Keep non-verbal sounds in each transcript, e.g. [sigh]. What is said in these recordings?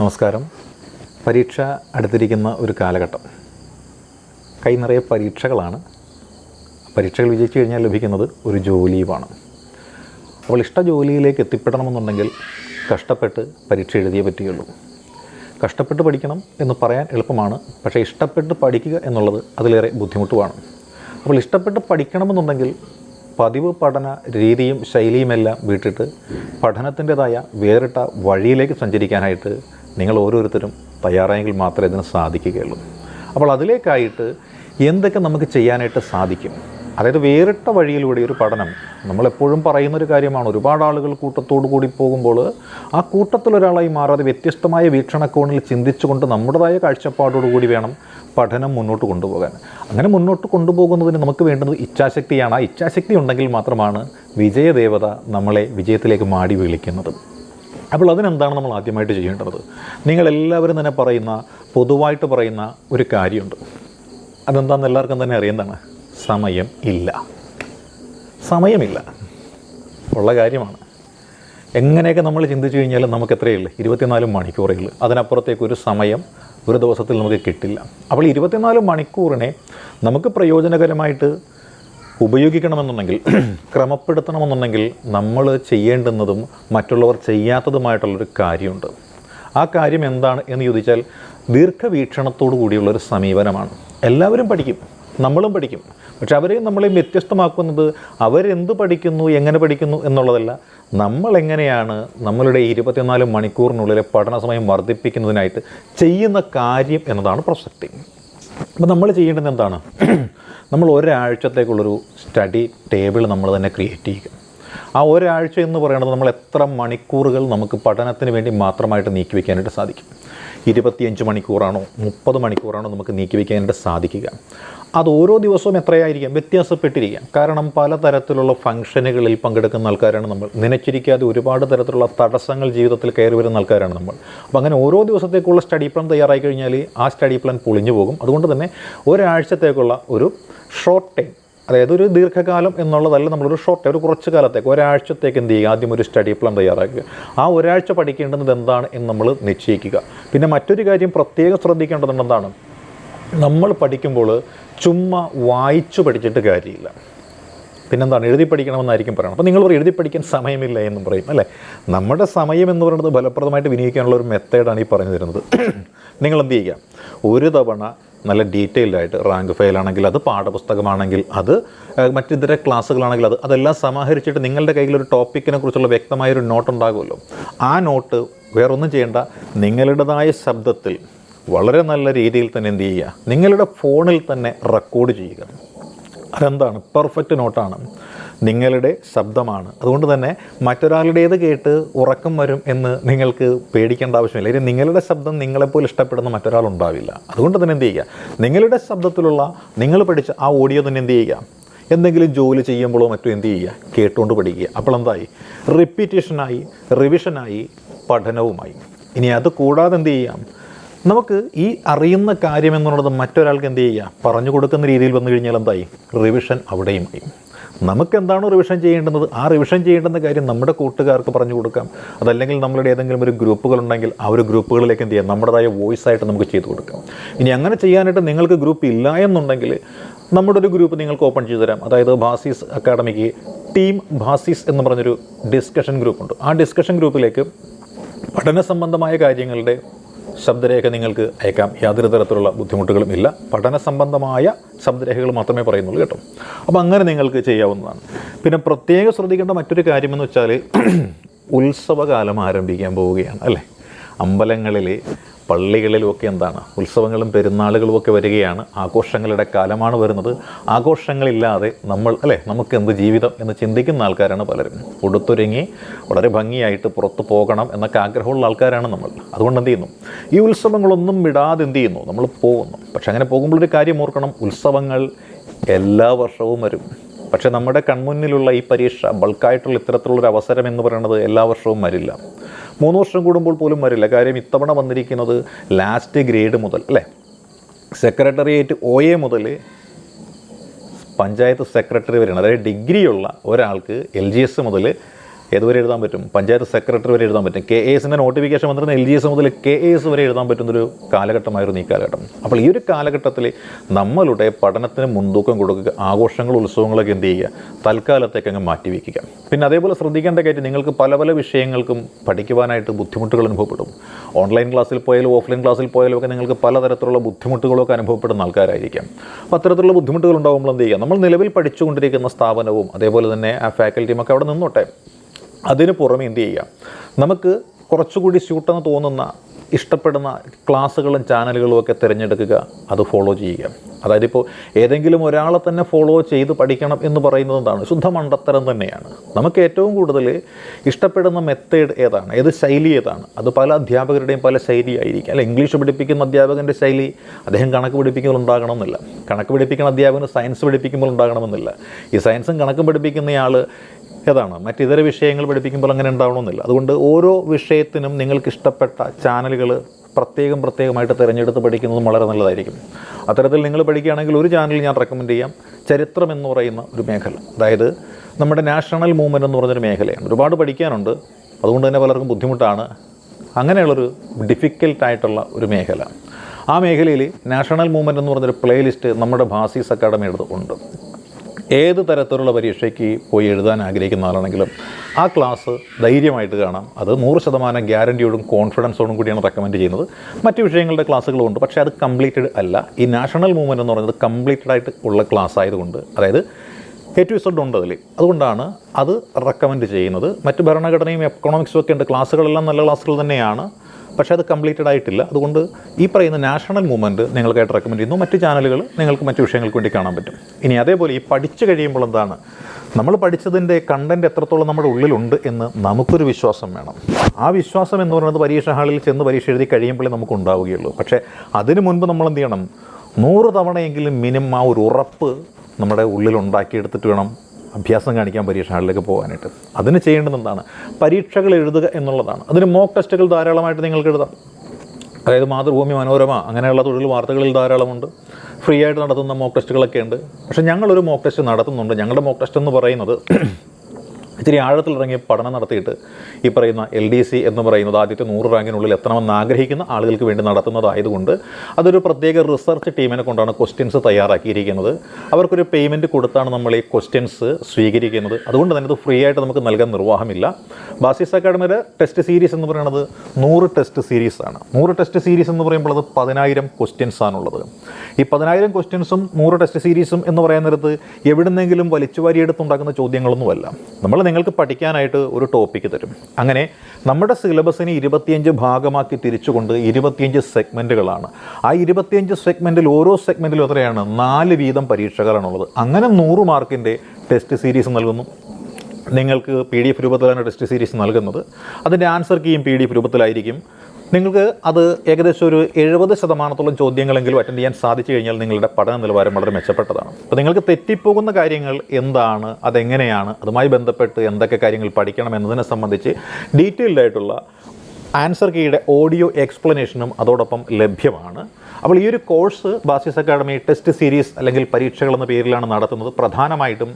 നമസ്കാരം. പരീക്ഷ അടുത്തിരിക്കുന്ന ഒരു കാലഘട്ടം. കൈ നിറയെ പരീക്ഷകളാണ്. പരീക്ഷകൾ വിജയിച്ചു കഴിഞ്ഞാൽ ലഭിക്കുന്നത് ഒരു ജോലിയുമാണ്. അപ്പോൾ ഇഷ്ട ജോലിയിലേക്ക് എത്തിപ്പെടണമെന്നുണ്ടെങ്കിൽ കഷ്ടപ്പെട്ട് പരീക്ഷ എഴുതിയേ പറ്റുകയുള്ളൂ. കഷ്ടപ്പെട്ട് പഠിക്കണം എന്ന് പറയാൻ എളുപ്പമാണ്. പക്ഷേ ഇഷ്ടപ്പെട്ട് പഠിക്കുക എന്നുള്ളത് അതിലേറെ ബുദ്ധിമുട്ടുമാണ്. അപ്പോൾ ഇഷ്ടപ്പെട്ട് പഠിക്കണമെന്നുണ്ടെങ്കിൽ പതിവ് പഠന രീതിയും ശൈലിയുമെല്ലാം വിട്ടിട്ട് പഠനത്തിന്റെതായ വേറിട്ട വഴിയിലേക്ക് സഞ്ചരിക്കാനായിട്ട് നിങ്ങൾ ഓരോരുത്തരും തയ്യാറായെങ്കിൽ മാത്രമേ ഇതിന് സാധിക്കുകയുള്ളൂ. അപ്പോൾ അതിലേക്കായിട്ട് എന്തൊക്കെ നമുക്ക് ചെയ്യാനായിട്ട് സാധിക്കും? അതായത് വേറിട്ട വഴിയിലൂടെ ഒരു പഠനം. നമ്മളെപ്പോഴും പറയുന്നൊരു കാര്യമാണ് ഒരുപാട് ആളുകൾ കൂട്ടത്തോടു കൂടി പോകുമ്പോൾ ആ കൂട്ടത്തിലൊരാളായി മാറാതെ വ്യത്യസ്തമായ വീക്ഷണക്കോണിൽ ചിന്തിച്ചുകൊണ്ട് നമ്മുടേതായ കാഴ്ചപ്പാടോടുകൂടി വേണം പഠനം മുന്നോട്ട് കൊണ്ടുപോകാൻ. അങ്ങനെ മുന്നോട്ട് കൊണ്ടുപോകുന്നതിന് നമുക്ക് വേണ്ടത് ഇച്ഛാശക്തിയാണ്. ആ ഇച്ഛാശക്തി ഉണ്ടെങ്കിൽ മാത്രമാണ് വിജയദേവത നമ്മളെ വിജയത്തിലേക്ക് മാടി വിളിക്കുന്നത്. അപ്പോൾ അതിനെന്താണ് നമ്മൾ ആദ്യമായിട്ട് ചെയ്യേണ്ടത്? നിങ്ങളെല്ലാവരും തന്നെ പറയുന്ന പൊതുവായിട്ട് പറയുന്ന ഒരു കാര്യമുണ്ട്. അതെന്താണെന്ന് എല്ലാവർക്കും തന്നെ അറിയുന്നതാണ് സമയം ഇല്ല. സമയമില്ല. ഉള്ള കാര്യമാണ്. എങ്ങനെയൊക്കെ നമ്മൾ ചിന്തിച്ചു കഴിഞ്ഞാലും നമുക്ക് എത്രയുള്ളൂ? ഇരുപത്തിനാല് മണിക്കൂറേ ഉള്ളൂ അതിനപ്പുറത്തേക്ക് ഒരു സമയം ഒരു ദിവസത്തിൽ നമുക്ക് കിട്ടില്ല. അപ്പോൾ ഇരുപത്തിനാല് മണിക്കൂറിനെ നമുക്ക് പ്രയോജനകരമായിട്ട് ഉപയോഗിക്കണമെന്നുണ്ടെങ്കിൽ [clears throat] ക്രമപ്പെടുത്തണമെന്നുണ്ടെങ്കിൽ നമ്മൾ ചെയ്യേണ്ടുന്നതും മറ്റുള്ളവർ ചെയ്യാത്തതുമായിട്ടുള്ളൊരു കാര്യമുണ്ട്. ആ കാര്യം എന്താണ് എന്ന് ചോദിച്ചാൽ ദീർഘവീക്ഷണത്തോടു കൂടിയുള്ളൊരു സമീപനമാണ്. എല്ലാവരും പഠിക്കും നമ്മളും പഠിക്കും. പക്ഷെ അവരെയും നമ്മളെയും വ്യത്യസ്തമാക്കുന്നത് അവരെന്ത് പഠിക്കുന്നു എങ്ങനെ പഠിക്കുന്നു എന്നുള്ളതല്ല നമ്മളെങ്ങനെയാണ് നമ്മളുടെ ഇരുപത്തിനാല് മണിക്കൂറിനുള്ളിലെ പഠന സമയം വർദ്ധിപ്പിക്കുന്നതിനായിട്ട് ചെയ്യുന്ന കാര്യം എന്നതാണ് പ്രസക്തി. അപ്പം നമ്മൾ ചെയ്യേണ്ടത് എന്താണ്? [clears throat] നമ്മൾ ഒരാഴ്ചത്തേക്കുള്ളൊരു സ്റ്റഡി ടേബിൾ നമ്മൾ തന്നെ ക്രിയേറ്റ് ചെയ്യുക ആ ഒരാഴ്ച എന്ന് പറയുന്നത് നമ്മൾ എത്ര മണിക്കൂറുകൾ നമുക്ക് പഠനത്തിന് വേണ്ടി മാത്രമായിട്ട് നീക്കി വയ്ക്കാനായിട്ട് സാധിക്കും. ഇരുപത്തിയഞ്ച് മണിക്കൂറാണോ മുപ്പത് മണിക്കൂറാണോ നമുക്ക് നീക്കി വയ്ക്കാനായിട്ട് സാധിക്കുക. അത് ഓരോ ദിവസവും എത്രയായിരിക്കാം? വ്യത്യാസപ്പെട്ടിരിക്കാം. കാരണം പലതരത്തിലുള്ള ഫംഗ്ഷനുകളിൽ പങ്കെടുക്കുന്ന ആൾക്കാരാണ് നമ്മൾ. നനച്ചിരിക്കാതെ ഒരുപാട് തരത്തിലുള്ള തടസ്സങ്ങൾ ജീവിതത്തിൽ കയറി വരുന്ന ആൾക്കാരാണ് നമ്മൾ. അപ്പോൾ അങ്ങനെ ഓരോ ദിവസത്തേക്കുള്ള സ്റ്റഡി പ്ലാൻ തയ്യാറായി കഴിഞ്ഞാൽ ആ സ്റ്റഡി പ്ലാൻ പൊളിഞ്ഞു പോകും. അതുകൊണ്ട് തന്നെ ഒരാഴ്ചത്തേക്കുള്ള ഒരു ഷോർട്ട് ടൈം അതായത് ഒരു ദീർഘകാലം എന്നുള്ളതല്ല നമ്മളൊരു ഷോർട്ട് ഒരു കുറച്ച് കാലത്തേക്ക് ഒരാഴ്ചത്തേക്ക് എന്ത് ചെയ്യുക? ആദ്യം ഒരു സ്റ്റഡി പ്ലാൻ തയ്യാറാക്കുക. ആ ഒരാഴ്ച പഠിക്കേണ്ടത് എന്താണ് എന്ന് നമ്മൾ നിശ്ചയിക്കുക. പിന്നെ മറ്റൊരു കാര്യം പ്രത്യേകം ശ്രദ്ധിക്കേണ്ടത് എന്താണ്? നമ്മൾ പഠിക്കുമ്പോൾ ചുമ്മാ വായിച്ചു പഠിച്ചിട്ട് കാര്യമില്ല. പിന്നെന്താണ്? എഴുതി പഠിക്കണമെന്നായിരിക്കും പറയണം അപ്പോൾ നിങ്ങൾ പറയും എഴുതി പഠിക്കാൻ സമയമില്ല എന്നും പറയും അല്ലേ? നമ്മുടെ സമയം എന്ന് പറയുന്നത് ഫലപ്രദമായിട്ട് വിനിയോഗിക്കാനുള്ള ഒരു മെത്തേഡാണ് ഈ പറഞ്ഞു തരുന്നത് [clears throat] നിങ്ങൾ എന്ത് ചെയ്യുക? ഒരു തവണ നല്ല ഡീറ്റെയിൽഡ് ആയിട്ട് റാങ്ക് ഫയലാണെങ്കിൽ അത് പാഠപുസ്തകമാണെങ്കിൽ അത് മറ്റിതര ക്ലാസ്സുകളാണെങ്കിൽ അത് അതെല്ലാം സമാഹരിച്ചിട്ട് നിങ്ങളുടെ കയ്യിൽ ഒരു ടോപ്പിക്കിനെ കുറിച്ചുള്ള വ്യക്തമായൊരു നോട്ട് ഉണ്ടാകുമല്ലോ. ആ നോട്ട് വേറൊന്നും ചെയ്യേണ്ട. നിങ്ങളുടേതായ ശബ്ദത്തിൽ വളരെ നല്ല രീതിയിൽ തന്നെ എന്ത് ചെയ്യുക. നിങ്ങളുടെ ഫോണിൽ തന്നെ റെക്കോർഡ് ചെയ്യുക. അതെന്താണ്? പെർഫെക്റ്റ് നോട്ടാണ് നിങ്ങളുടെ ശബ്ദമാണ്. അതുകൊണ്ട് തന്നെ മറ്റൊരാളുടേത് കേട്ട് ഉറക്കം വരും എന്ന് നിങ്ങൾക്ക് പേടിക്കേണ്ട ആവശ്യമില്ല. ഇനി നിങ്ങളുടെ ശബ്ദം നിങ്ങളെപ്പോലെ ഇഷ്ടപ്പെടുന്ന മറ്റൊരാൾ ഉണ്ടാവില്ല അതുകൊണ്ട് തന്നെ എന്ത് ചെയ്യുക? നിങ്ങളുടെ ശബ്ദത്തിലുള്ള നിങ്ങൾ പഠിച്ച ആ ഓഡിയോ തന്നെ എന്ത് ചെയ്യുക? എന്തെങ്കിലും ജോലി ചെയ്യുമ്പോഴോ മറ്റോ എന്ത് ചെയ്യുക? കേട്ടുകൊണ്ട് പഠിക്കുക. അപ്പോൾ എന്തായി റിപ്പീറ്റേഷനായി റിവിഷനായി പഠനവുമായി. ഇനി അത് കൂടാതെ എന്ത് ചെയ്യാം? നമുക്ക് ഈ അറിയുന്ന കാര്യം എന്നുള്ളത് മറ്റൊരാൾക്ക് എന്ത് ചെയ്യുക? പറഞ്ഞു കൊടുക്കുന്ന രീതിയിൽ വന്നു കഴിഞ്ഞാൽ എന്തായി? റിവിഷൻ അവിടെയുമായി. നമുക്ക് എന്താണോ റിവിഷൻ ചെയ്യേണ്ടുന്നത്? ആ റിവിഷൻ ചെയ്യേണ്ടുന്ന കാര്യം നമ്മുടെ കൂട്ടുകാർക്ക് പറഞ്ഞു കൊടുക്കാം. അതല്ലെങ്കിൽ നമ്മളുടെ ഏതെങ്കിലും ഒരു ഗ്രൂപ്പുകളുണ്ടെങ്കിൽ ആ ഒരു ഗ്രൂപ്പുകളിലേക്ക് എന്ത് ചെയ്യാം? നമ്മുടേതായ വോയിസ് ആയിട്ട് നമുക്ക് ചെയ്തു കൊടുക്കാം. ഇനി അങ്ങനെ ചെയ്യാനായിട്ട് നിങ്ങൾക്ക് ഗ്രൂപ്പ് ഇല്ല എന്നുണ്ടെങ്കിൽ നമ്മുടെ ഒരു ഗ്രൂപ്പ് നിങ്ങൾക്ക് ഓപ്പൺ ചെയ്തു തരാം. അതായത് ഭാസീസ് അക്കാഡമിക്ക് ടീം ഭാസീസ് എന്ന് പറഞ്ഞൊരു ഡിസ്കഷൻ ഗ്രൂപ്പുണ്ട് ആ ഡിസ്കഷൻ ഗ്രൂപ്പിലേക്ക് പഠന സംബന്ധമായ കാര്യങ്ങളുടെ ശബ്ദരേഖ നിങ്ങൾക്ക് അയക്കാം. യാതൊരു തരത്തിലുള്ള ബുദ്ധിമുട്ടുകളും ഇല്ല. പഠന സംബന്ധമായ ശബ്ദരേഖകൾ മാത്രമേ പറയുന്നുള്ളൂ കേട്ടോ. അപ്പോൾ അങ്ങനെ നിങ്ങൾക്ക് ചെയ്യാവുന്നതാണ്. പിന്നെ പ്രത്യേകം ശ്രദ്ധിക്കേണ്ട മറ്റൊരു കാര്യമെന്ന് വെച്ചാൽ [clears throat] ഉത്സവകാലം ആരംഭിക്കാൻ പോവുകയാണ് അല്ലേ? അമ്പലങ്ങളിൽ പള്ളികളിലുമൊക്കെ എന്താണ് ഉത്സവങ്ങളും പെരുന്നാളുകളും ഒക്കെ വരികയാണ്. ആഘോഷങ്ങളുടെ കാലമാണ് വരുന്നത്. ആഘോഷങ്ങളില്ലാതെ നമ്മൾ അല്ലേ നമുക്ക് എന്ത് ജീവിതം എന്ന് ചിന്തിക്കുന്ന ആൾക്കാരാണ് പലരും. ഉടുത്തൊരുങ്ങി വളരെ ഭംഗിയായിട്ട് പുറത്ത് പോകണം എന്നൊക്കെ ആഗ്രഹമുള്ള ആൾക്കാരാണ് നമ്മൾ. അതുകൊണ്ട് എന്ത് ചെയ്യുന്നു? ഈ ഉത്സവങ്ങളൊന്നും വിടാതെ എന്ത് ചെയ്യുന്നു? നമ്മൾ പോകുന്നു. പക്ഷെ അങ്ങനെ പോകുമ്പോൾ ഒരു കാര്യം ഓർക്കണം. ഉത്സവങ്ങൾ എല്ലാ വർഷവും വരും. പക്ഷേ നമ്മുടെ കൺമുന്നിലുള്ള ഈ പരീക്ഷ ബൾക്കായിട്ടുള്ള ഇത്തരത്തിലുള്ളൊരു അവസരം എന്ന് പറയുന്നത് എല്ലാ വർഷവും വരില്ല. മൂന്ന് വർഷം കൂടുമ്പോൾ പോലും വരില്ല. കാര്യം ഇത്തവണ വന്നിരിക്കുന്നത് ലാസ്റ്റ് ഗ്രേഡ് മുതൽ അല്ലേ? സെക്രട്ടറിയേറ്റ് ഒ എ മുതൽ പഞ്ചായത്ത് സെക്രട്ടറി വരെയാണ്. അതായത് ഡിഗ്രിയുള്ള ഒരാൾക്ക് എൽ ജി എസ് മുതൽ ഏതുവരെ എഴുതാൻ പറ്റും? പഞ്ചായത്ത് സെക്രട്ടറി വരെ എഴുതാൻ പറ്റും. കെ എസിന്റെ നോട്ടിഫിക്കേഷൻ വന്നിരുന്ന എൽ ജി എസ് മുതൽ കെ എ എസ് വരെ എഴുതാൻ പറ്റുന്നൊരു കാലഘട്ടമായിരുന്നു ഈ കാലഘട്ടം. അപ്പോൾ ഈ ഒരു കാലഘട്ടത്തിൽ നമ്മളുടെ പഠനത്തിന് മുൻതൂക്കം കൊടുക്കുക ആഘോഷങ്ങൾ ഉത്സവങ്ങളൊക്കെ എന്ത് ചെയ്യുക തൽക്കാലത്തേക്ക് അങ്ങ് മാറ്റിവെക്കുക പിന്നെ അതേപോലെ ശ്രദ്ധിക്കേണ്ട കാര്യം നിങ്ങൾക്ക് പല പല വിഷയങ്ങൾക്കും പഠിക്കുവാനായിട്ട് ബുദ്ധിമുട്ടുകൾ അനുഭവപ്പെടും. ഓൺലൈൻ ക്ലാസ്സിൽ പോയാലും ഓഫ്ലൈൻ ക്ലാസ്സിൽ പോയാലും ഒക്കെ നിങ്ങൾക്ക് പലതരത്തിലുള്ള ബുദ്ധിമുട്ടുകളൊക്കെ അനുഭവപ്പെടുന്ന ആൾക്കാരായിരിക്കാം. അപ്പോൾ അത്തരത്തിലുള്ള ബുദ്ധിമുട്ടുകൾ ഉണ്ടാകുമ്പോൾ എന്ത് ചെയ്യുക നമ്മൾ നിലവിൽ പഠിച്ചുകൊണ്ടിരിക്കുന്ന സ്ഥാപനവും അതേപോലെ തന്നെ ആ ഫാക്കൽറ്റിയും ഒക്കെ അവിടെ നിന്നോട്ടെ. അതിന് പുറമെ എന്ത് ചെയ്യാം? നമുക്ക് കുറച്ചുകൂടി സ്യൂട്ടെന്ന് തോന്നുന്ന ഇഷ്ടപ്പെടുന്ന ക്ലാസ്സുകളും ചാനലുകളും ഒക്കെ തിരഞ്ഞെടുക്കുക അത് ഫോളോ ചെയ്യുക. അതായത് ഇപ്പോൾ ഏതെങ്കിലും ഒരാളെ തന്നെ ഫോളോ ചെയ്ത് പഠിക്കണം എന്ന് പറയുന്നത് എന്താണ്? ശുദ്ധ മണ്ടത്തരം തന്നെയാണ്. നമുക്ക് ഏറ്റവും കൂടുതൽ ഇഷ്ടപ്പെടുന്ന മെത്തേഡ് ഏതാണ്? ഏത് ശൈലി ഏതാണ്? അത് പല അധ്യാപകരുടെയും പല ശൈലി ആയിരിക്കും. ഇംഗ്ലീഷ് പഠിപ്പിക്കുന്ന അധ്യാപകന്റെ ശൈലി അദ്ദേഹം കണക്ക് പഠിപ്പിക്കുമ്പോൾ ഉണ്ടാകണമെന്നില്ല. കണക്ക് പഠിപ്പിക്കുന്ന അധ്യാപകന് സയൻസ് പഠിപ്പിക്കുമ്പോൾ ഉണ്ടാകണമെന്നില്ല. ഈ സയൻസും കണക്കും പഠിപ്പിക്കുന്നയാൾ ഏതാണ്? മറ്റിതര വിഷയങ്ങൾ പഠിപ്പിക്കുമ്പോൾ അങ്ങനെ ഉണ്ടാവണമെന്നില്ല. അതുകൊണ്ട് ഓരോ വിഷയത്തിനും നിങ്ങൾക്ക് ഇഷ്ടപ്പെട്ട ചാനലുകൾ പ്രത്യേകം പ്രത്യേകമായിട്ട് തിരഞ്ഞെടുത്ത് പഠിക്കുന്നതും വളരെ നല്ലതായിരിക്കും. അത്തരത്തിൽ നിങ്ങൾ പഠിക്കുകയാണെങ്കിൽ ഒരു ചാനൽ ഞാൻ റെക്കമെൻഡ് ചെയ്യാം. ചരിത്രം എന്ന് പറയുന്ന ഒരു മേഖല. അതായത് നമ്മുടെ നാഷണൽ മൂവ്മെന്റ് എന്ന് പറഞ്ഞൊരു മേഖലയാണ്. ഒരുപാട് പഠിക്കാനുണ്ട്. അതുകൊണ്ട് തന്നെ പലർക്കും ബുദ്ധിമുട്ടാണ്. അങ്ങനെയുള്ളൊരു ഡിഫിക്കൽട്ടായിട്ടുള്ള ഒരു മേഖല. ആ മേഖലയിൽ നാഷണൽ മൂവ്മെന്റ് എന്ന് പറഞ്ഞൊരു പ്ലേലിസ്റ്റ് നമ്മുടെ ഭാസീസ് അക്കാഡമിയുടെ ഉണ്ട്. ഏത് തരത്തിലുള്ള പരീക്ഷയ്ക്ക് പോയി എഴുതാൻ ആഗ്രഹിക്കുന്ന ആളാണെങ്കിലും ആ ക്ലാസ് ധൈര്യമായിട്ട് കാണാം. അത് നൂറ് ശതമാനം ഗ്യാരന്റിയോടും കോൺഫിഡൻസോടും കൂടിയാണ് റെക്കമെൻഡ് ചെയ്യുന്നത്. മറ്റ് വിഷയങ്ങളുടെ ക്ലാസ്സുകളും ഉണ്ട്. പക്ഷേ അത് കംപ്ലീറ്റഡ് അല്ല. ഈ നാഷണൽ മൂവ്മെന്റ് എന്ന് പറയുന്നത് കംപ്ലീറ്റഡ് ആയിട്ട് ഉള്ള ക്ലാസ് ആയതുകൊണ്ട് അതായത് എ ടു ഇസഡ് ഉണ്ട് അതിൽ. അതുകൊണ്ടാണ് അത് റെക്കമെൻഡ് ചെയ്യുന്നത്. മറ്റ് ഭരണഘടനയും എക്കണോമിക്സും ഒക്കെ ഉണ്ട്. ക്ലാസ്സുകളെല്ലാം നല്ല ക്ലാസ്സുകൾ തന്നെയാണ്. പക്ഷേ അത് കംപ്ലീറ്റഡ് ആയിട്ടില്ല. അതുകൊണ്ട് ഈ പറയുന്ന നാഷണൽ മൂവ്മെന്റ് നിങ്ങൾക്കായിട്ട് റെക്കമെൻഡ് ചെയ്യുന്നു. മറ്റ് ചാനലുകൾ നിങ്ങൾക്ക് മറ്റ് വിഷയങ്ങൾക്ക് വേണ്ടി കാണാൻ പറ്റും. ഇനി അതേപോലെ ഈ പഠിച്ചു കഴിയുമ്പോൾ എന്താണ്? നമ്മൾ പഠിച്ചതിന്റെ കണ്ടന്റ് എത്രത്തോളം നമ്മുടെ ഉള്ളിലുണ്ട് എന്ന് നമുക്കൊരു വിശ്വാസം വേണം. ആ വിശ്വാസം എന്ന് പറയുന്നത് പരീക്ഷ ഹാളിൽ ചെന്ന് പരീക്ഷ എഴുതി കഴിയുമ്പോഴേ നമുക്ക് ഉണ്ടാവുകയുള്ളൂ. പക്ഷേ അതിനു മുൻപ് നമ്മൾ എന്ത് ചെയ്യണം? നൂറ് തവണയെങ്കിലും മിനിമം ആ ഒരു ഉറപ്പ് നമ്മുടെ ഉള്ളിൽ ഉണ്ടാക്കിയെടുത്തിട്ട് വേണം അഭ്യാസം കാണിക്കാൻ പരീക്ഷ ഹാളിലേക്ക് പോകാനായിട്ട്. അതിന് ചെയ്യേണ്ടത് എന്താണ്? പരീക്ഷകൾ എഴുതുക എന്നുള്ളതാണ്. അതിന് മോക്ക് ടെസ്റ്റുകൾ ധാരാളമായിട്ട് നിങ്ങൾക്ക് എഴുതാം. അതായത് മാതൃഭൂമി മനോരമ അങ്ങനെയുള്ള തൊഴിൽ വാർത്തകളിൽ ധാരാളമുണ്ട്. ഫ്രീ ആയിട്ട് നടത്തുന്ന മോക്ക് ടെസ്റ്റുകളൊക്കെ ഉണ്ട്. പക്ഷേ ഞങ്ങളൊരു മോക്ക് ടെസ്റ്റ് നടത്തുന്നുണ്ട്. ഞങ്ങളുടെ മോക്ക് ടെസ്റ്റ് എന്ന് പറയുന്നത് ഇത്തിരി ആഴത്തിൽ ഇറങ്ങിയ പഠനം നടത്തിയിട്ട് ഈ പറയുന്ന എൽ ഡി സി എന്ന് പറയുന്നത് ആദ്യത്തെ നൂറ് റാങ്കിനുള്ളിൽ എത്തണമെന്ന് ആഗ്രഹിക്കുന്ന ആളുകൾക്ക് വേണ്ടി നടത്തുന്നതായതുകൊണ്ട് അതൊരു പ്രത്യേക റിസർച്ച് ടീമിനെ കൊണ്ടാണ് ക്വസ്റ്റ്യൻസ് തയ്യാറാക്കിയിരിക്കുന്നത്. അവർക്കൊരു പേയ്മെന്റ് കൊടുത്താണ് നമ്മൾ ഈ ക്വസ്റ്റ്യൻസ് സ്വീകരിക്കുന്നത്. അതുകൊണ്ട് തന്നെ ഇത് ഫ്രീ ആയിട്ട് നമുക്ക് നൽകാൻ നിർവാഹമില്ല. ബാസിസ് അക്കാഡമിയുടെ ടെസ്റ്റ് സീരീസ് എന്ന് പറയുന്നത് നൂറ് ടെസ്റ്റ് സീരീസ് ആണ്. നൂറ് ടെസ്റ്റ് സീരീസ് എന്ന് പറയുമ്പോൾ അത് പതിനായിരം ക്വസ്റ്റ്യൻസ് ആണുള്ളത്. ഈ പതിനായിരം ക്വസ്റ്റ്യൻസും നൂറ് ടെസ്റ്റ് സീരീസും എന്ന് പറയുന്നിടത്ത് എവിടുന്നെങ്കിലും വലിച്ചുവാരിയെടുത്തുണ്ടാക്കുന്ന ചോദ്യങ്ങളൊന്നുമല്ല. നമ്മൾ നിങ്ങൾക്ക് പഠിക്കാനായിട്ട് ഒരു ടോപ്പിക്ക് തരും. അങ്ങനെ നമ്മുടെ സിലബസിനെ ഇരുപത്തിയഞ്ച് ഭാഗമാക്കി തിരിച്ചുകൊണ്ട് ഇരുപത്തിയഞ്ച് സെഗ്മെന്റുകളാണ് ആ ഇരുപത്തിയഞ്ച് സെഗ്മെന്റിൽ ഓരോ സെഗ്മെന്റിലും എത്രയാണ്? നാല് വീതം പരീക്ഷകളാണുള്ളത്. അങ്ങനെ നൂറ് മാർക്കിന്റെ ടെസ്റ്റ് സീരീസ് നൽകുന്നു. നിങ്ങൾക്ക് പി ഡി എഫ് രൂപത്തിലാണ് ടെസ്റ്റ് സീരീസ് നൽകുന്നത്. അതിന്റെ ആൻസർ കീയും പി ഡി എഫ് രൂപത്തിലായിരിക്കും. നിങ്ങൾക്ക് അത് ഏകദേശം ഒരു എഴുപത് ശതമാനത്തോളം ചോദ്യങ്ങളെങ്കിലും അറ്റൻഡ് ചെയ്യാൻ സാധിച്ചു കഴിഞ്ഞാൽ നിങ്ങളുടെ പഠന നിലവാരം വളരെ മെച്ചപ്പെട്ടതാണ്. അപ്പോൾ നിങ്ങൾക്ക് തെറ്റിപ്പോകുന്ന കാര്യങ്ങൾ എന്താണ് അതെങ്ങനെയാണ് അതുമായി ബന്ധപ്പെട്ട് എന്തൊക്കെ കാര്യങ്ങൾ പഠിക്കണം എന്നതിനെ സംബന്ധിച്ച് ഡീറ്റെയിൽഡ് ആയിട്ടുള്ള ആൻസർ കീയുടെ ഓഡിയോ എക്സ്പ്ലനേഷനും അതോടൊപ്പം ലഭ്യമാണ്. അപ്പോൾ ഈ ഒരു course basis academy test series അല്ലെങ്കിൽ പരീക്ഷകൾ എന്ന പേരിലാണ് നടത്തുന്നത്. പ്രധാനമായിട്ടും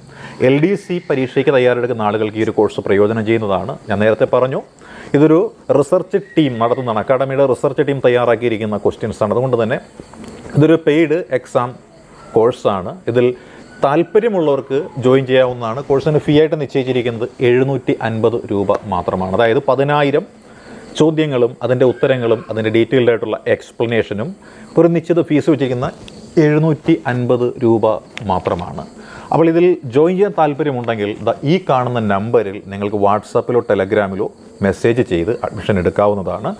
എൽ ഡി സി പരീക്ഷയ്ക്ക് തയ്യാറെടുക്കുന്ന ആളുകൾക്ക് ഈ ഒരു കോഴ്സ് പ്രയോജനം ചെയ്യുന്നതാണ്. ഞാൻ നേരത്തെ പറഞ്ഞു ഇതൊരു റിസർച്ച് ടീം നടത്തുന്നതാണ്. അക്കാഡമിയുടെ റിസർച്ച് ടീം തയ്യാറാക്കിയിരിക്കുന്ന ക്വസ്റ്റ്യൻസാണ് അതുകൊണ്ട് തന്നെ ഇതൊരു പെയ്ഡ് എക്സാം കോഴ്സാണ്. ഇതിൽ താല്പര്യമുള്ളവർക്ക് ജോയിൻ ചെയ്യാവുന്നതാണ്. കോഴ്സിന് ഫീ ആയിട്ട് നിശ്ചയിച്ചിരിക്കുന്നത് എഴുന്നൂറ്റി അൻപത് രൂപ മാത്രമാണ്. അതായത് പതിനായിരം ചോദ്യങ്ങളും അതിന്റെ ഉത്തരങ്ങളും അതിന്റെ ഡീറ്റെയിൽഡ് ആയിട്ടുള്ള എക്സ്പ്ലനേഷനും ഒരു നിശ്ചിത ഫീസ് വെച്ചിരിക്കുന്ന എഴുന്നൂറ്റി അൻപത് രൂപ മാത്രമാണ്. അപ്പോൾ ഇതിൽ ജോയിൻ ചെയ്യാൻ താല്പര്യമുണ്ടെങ്കിൽ ദ ഈ കാണുന്ന നമ്പറിൽ നിങ്ങൾക്ക് വാട്സാപ്പിലോ ടെലഗ്രാമിലോ മെസ്സേജ് ചെയ്ത് അഡ്മിഷൻ എടുക്കാവുന്നതാണ്.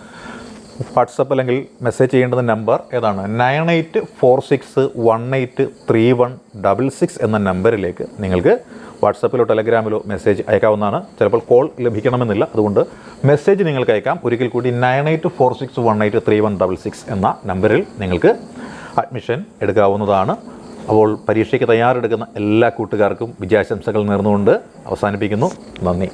വാട്സപ്പ് അല്ലെങ്കിൽ മെസ്സേജ് ചെയ്യേണ്ടുന്ന നമ്പർ ഏതാണ്? Nine eight four six one eight three one double six എന്ന നമ്പറിലേക്ക് നിങ്ങൾക്ക് വാട്സപ്പിലോ ടെലഗ്രാമിലോ മെസ്സേജ് അയക്കാവുന്നതാണ്. ചിലപ്പോൾ കോൾ ലഭിക്കണമെന്നില്ല. അതുകൊണ്ട് മെസ്സേജ് നിങ്ങൾക്ക് അയക്കാം. ഒരിക്കൽ കൂടി nine eight four six one eight three one double six എന്ന നമ്പറിൽ നിങ്ങൾക്ക് അഡ്മിഷൻ എടുക്കാവുന്നതാണ്. അപ്പോൾ പരീക്ഷയ്ക്ക് തയ്യാറെടുക്കുന്ന എല്ലാ കൂട്ടുകാർക്കും വിജയാശംസകൾ നേർന്നുകൊണ്ട് അവസാനിപ്പിക്കുന്നു. നന്ദി.